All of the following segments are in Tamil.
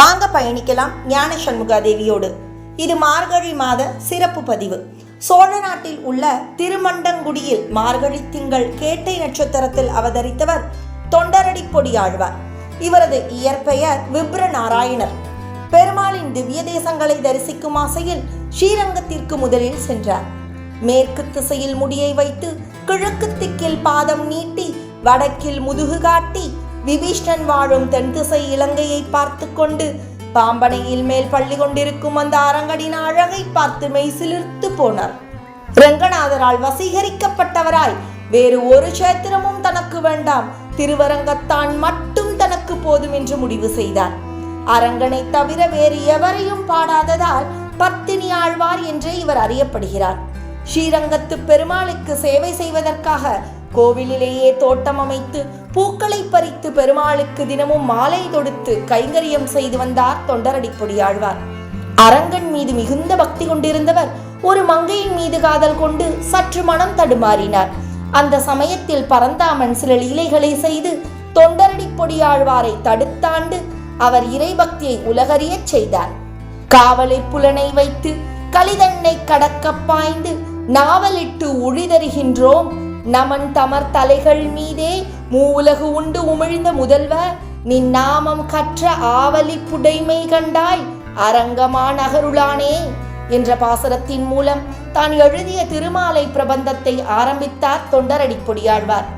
வாங்க பயணிக்கலாம் ஞான சண்முகாதேவியோடு இது மார்கழி மாத சிறப்பு பதிவு. சோழ நாட்டில் உள்ள திருமண்டங்குடியில் மார்கழி திங்கள் கேட்டை நட்சத்திரத்தில் அவதரித்தவர் தொண்டரடி பொடியாழ்வார் இவரது இயற்பெயர் விப்ர நாராயணர் பெருமாளின் திவ்ய தேசங்களை தரிசிக்கும் ஆசையில் ஸ்ரீரங்கத்திற்கு முதலில் சென்றார். மேற்கு திசையில் முடியை வைத்து கிழக்கு திக்கில் பாதம் நீட்டி வடக்கில் முதுகு காட்டி விபீஷ்ணன் வாழும் தென் திசை இலங்கையை பார்த்து கொண்டு பாம்பனையில் மேல் பள்ளி கொண்டிருக்கும் அந்த அரங்கடின் அழகை பார்த்து மெய் சிலிர்த்து போனார். ரங்கநாதரால் வசீகரிக்கப்பட்டவராய் வேறு ஒரு சேத்திரமும் தனக்கு வேண்டாம். திருவரங்கத்தான் மட்டும் தனக்கு போதும் என்று முடிவு செய்தார். அரங்கனை தவிர வேறு எவரையும் பாடாததால் பத்தினி ஆழ்வார் என்றே இவர் அறியப்படுகிறார். ஸ்ரீரங்கத்து பெருமாளுக்கு சேவை செய்வதற்காக கோவிலிலேயே தோட்டம் அமைத்து பூக்களை பறித்து பெருமாளுக்கு தினமும் மாலை தொடுத்து கைங்கரியம் செய்து வந்தார் தொண்டரடிப்பொடியாழ்வார் அரங்கன் மீது மிகுந்த பக்தி கொண்டிருந்தவர் ஒரு மங்கையின் மீது காதல் கொண்டு சற்று மனம் தடுமாறினார். அந்த சமயத்தில் பரந்தாமன் சில லீலைகளை செய்து தொண்டரடி பொடியாழ்வாரை தடுத்தாண்டு அவர் இறைபக்தியை உலகறியச் செய்தார். காவலை புலனை வைத்து கலிதன்னை கடக்க பாய்ந்து நாவலிட்டு உழிதருகின்றோம் நமன் தமர் தலைகள் மீதே மூவுலகு உண்டு உமிழ்ந்த முதல்வ நின் நாமம் கற்ற ஆவலி புடைமை கண்டாய் அரங்கமா நகருளானே என்ற பாசரத்தின் மூலம் தான் எழுதிய திருமாலை பிரபந்தத்தை ஆரம்பித்தார் தொண்டரடிப்பொடியாழ்வார்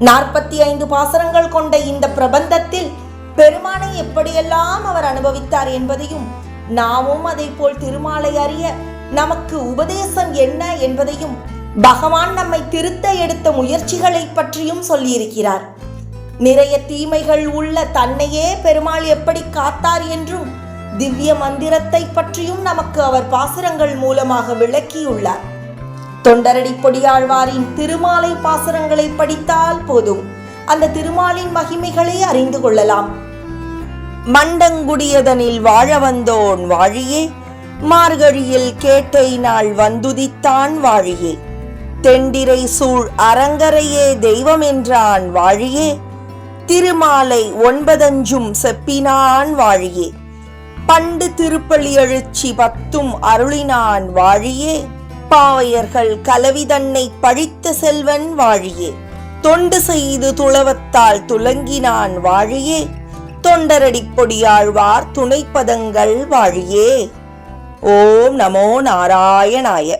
நாற்பத்தி ஐந்து பாசரங்கள் கொண்ட இந்த பிரபந்தத்தில் பெருமானை எப்படியெல்லாம் அவர் அனுபவித்தார் என்பதையும் நாமும் அதை போல் திருமாலை அறிய நமக்கு உபதேசம் என்ன என்பதையும் பகவான் நம்மை திருத்த எடுத்த முயற்சிகளை பற்றியும் சொல்லியிருக்கிறார். நிறைய தீமைகள் உள்ள தன்னையே பெருமாள் எப்படி காத்தார் என்றும் திவ்ய மந்திரத்தை பற்றியும் நமக்கு அவர் பாசுரங்கள் மூலமாக விளக்கியுள்ளார். தொண்டரடி பொடியாழ்வாரின் திருமாலை பாசுரங்களை படித்தால் போதும். அந்த திருமாலின் மகிமைகளை அறிந்து கொள்ளலாம். மண்டங்குடியதனில் வாழ வந்தோன் வாழியே மார்கழியில் கேட்டை நாள் வந்துதித்தான் வாழியே. தெண்டிரை சூழ் அரங்கரையே தெய்வம் என்றான் வாழியே. திருமாலை ஒன்பதஞ்சும் செப்பினான் வாழியே. பண்டு திருப்பலி எழுச்சி பத்தும் அருளினான் வாழியே. பாவையர்கள் கலவிதன்னை பழித்த செல்வன் வாழியே. தொண்டு செய்து துளவத்தால் துலங்கினான் வாழியே. தொண்டரடி பொடியாழ்வார் துணைப்பதங்கள் வாழியே. ஓம் நமோ நாராயணாய.